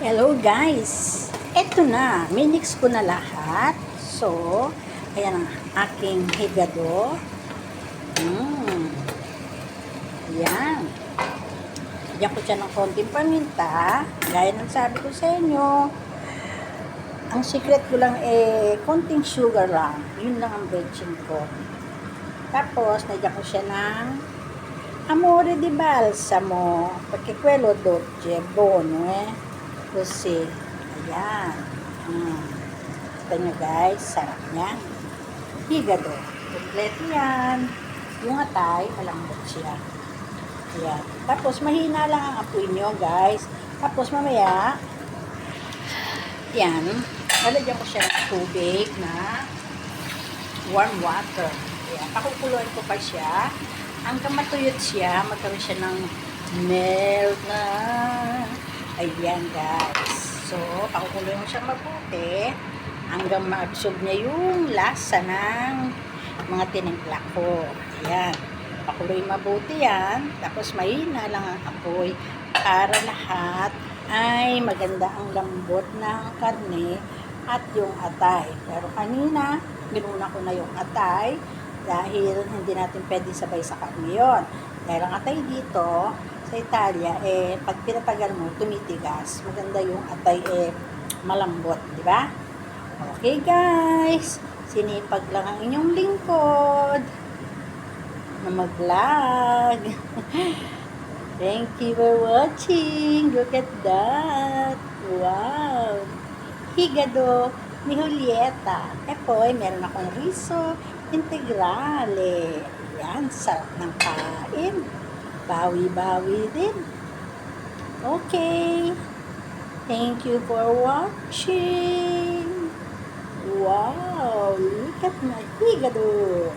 Hello guys! Eto na, minix ko na lahat. So, ayan ang aking higado. Mm. Ayan. Lagyan ko siya ng konting paminta. Gaya ng sabi ko sa inyo. Ang secret ko lang eh, konting sugar lang. Yun lang ang benching ko. Tapos, nagyan ko siya ng Amore di balsamo, quello dolce è buono, eh. Così, ayan. Mm. Kita nyo guys, sarap niya. Higado, kompleto yan. Yung atay, malambot siya. Ayan. Tapos, mahina lang ang apoy nyo guys. Tapos, mamaya, yan, lalagyan ko siya ng tubig na warm water. Ayan, pakukuluan ko pa siya hanggang matuyot siya, magkaroon siya ng melt na. Ayan guys. So, pakukuloy mo siya mabuti hanggang ma-absorb niya yung lasa ng mga tinimpla ko. Ayan. Pakuloy mabuti yan. Tapos mahina lang ang apoy para lahat ay maganda ang lambot ng karne at yung atay. Pero kanina, binuna ko na yung atay dahil hindi natin pwede sabay sa karne yun. Dahil ang atay dito, sa Italia, eh, pag pinatagal mo, tumitigas. Maganda yung atay, eh, malambot, di ba? Okay, guys. Sinipag lang ang inyong lingkod na mag-vlog. Thank you for watching. Look at that. Wow. Higado ni Julieta. E poi, meron akong riso integrale. Yan, sarap ng kain. Bawi-bawi din. Okay. Thank you for watching. Wow, look at my higado.